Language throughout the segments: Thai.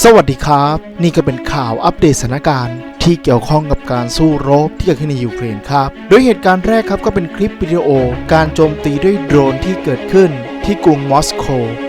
สวัสดีครับ นี่ก็เป็นข่าวอัปเดตสถานการณ์ที่เกี่ยวข้องกับการสู้รบที่เกิดขึ้นในยูเครนครับ โดยเหตุการณ์แรกครับก็เป็นคลิปวิดีโอ การโจมตีด้วยโดรนที่เกิดขึ้นที่กรุงมอสโก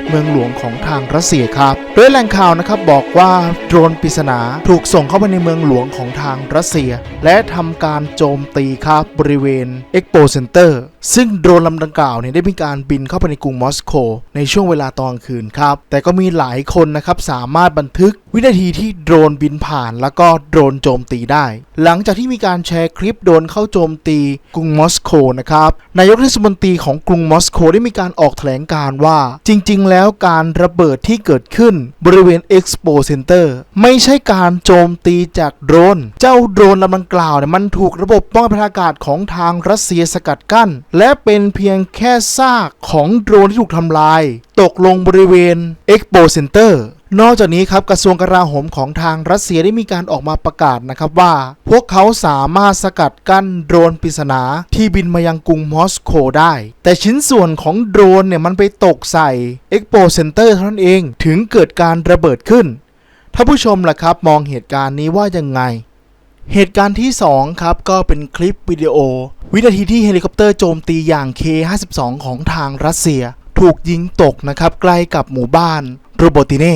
เมืองหลวงของทางรัสเซียครับ โดยแหล่งข่าวนะครับบอกว่าโดรนปริศนาถูกส่งเข้าไปในเมืองหลวงของทางรัสเซีย และทำการโจมตีครับบริเวณ Expo Center ซึ่งโดรนลำดังกล่าวเนี่ยได้มีการบินเข้าไปในกรุงมอสโกในช่วงเวลาตอนคืนครับ แต่ก็มีหลายคนนะครับสามารถบันทึกวินาทีที่โดรนบินผ่าน แล้วก็โดรนโจมตีได้ หลังจากที่มีการแชร์คลิปโดรนเข้าโจมตีกรุงมอสโกนะครับนายกเทศมนตรีของกรุงมอสโกได้มีการออกแถลงการ์ว่าจริง ๆแล้วการระเบิดที่เกิดขึ้นบริเวณ Expo Center ไม่ใช่การโจมตีจากโดรน เจ้าโดรนลำดังกล่าวเนี่ยมันถูกระบบป้องกันอากาศของทางรัสเซียสกัดกั้น และเป็นเพียงแค่ซากของโดรนที่ถูกทำลาย ตกลงบริเวณ Expo Center นอกจากนี้ครับกระทรวงกลาโหมของทางรัสเซียได้มีการออกมาประกาศนะครับว่า พวกเขาสามารถสกัดกั้นโดรนปริศนาที่บินมายังกรุงมอสโกได้ แต่ชิ้นส่วนของโดรนเนี่ยมันไปตกใส่ Expo Center เท่านั้นเองถึงเกิดการระเบิดขึ้นท่านผู้ชมล่ะครับมองเหตุการณ์นี้ว่ายังไง เหตุการณ์ที่ 2 ครับ ก็เป็นคลิปวิดีโอ วินาทีที่เฮลิคอปเตอร์โจมตีอย่าง K-52 ของทางรัสเซีย ถูกยิงตกนะครับใกล้กับหมู่บ้านโรโบติเน่